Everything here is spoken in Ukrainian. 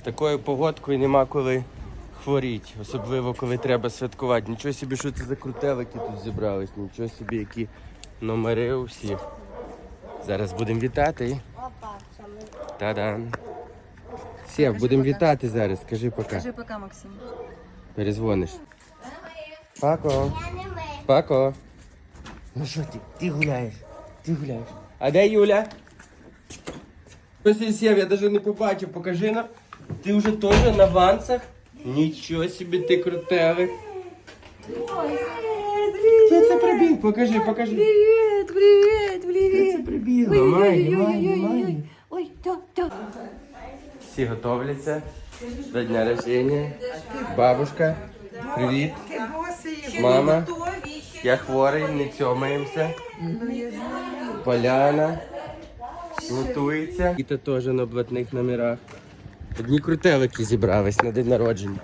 такою погодкою нема коли хворіти, особливо коли треба святкувати. Нічого собі, що це за крутелики тут зібрались, нічого собі, які номери у всіх. Зараз будемо вітати. Опа. Та-дам. Сєв, будемо вітати зараз. Скажи пока. Кажи пока, Максим. Перезвониш. Пако. Пако. Ну що ти? Ти гуляєш? Ти гуляєш. А де Юля? Сів, я навіть не побачив. Покажи нам. Ти вже теж на вансах? Нічого собі ти крутели. Хто це прибіг? Покажи, покажи. Привет, привет, привет. це Майя, Майя. Ой, да, да. Всі готовляться до дня рождения. Бабушка, привіт. Мама, я хворий, не цьомаємося. Поляна готується. І то теж на блатних номерах. Одні крутелики зібрались на день народження.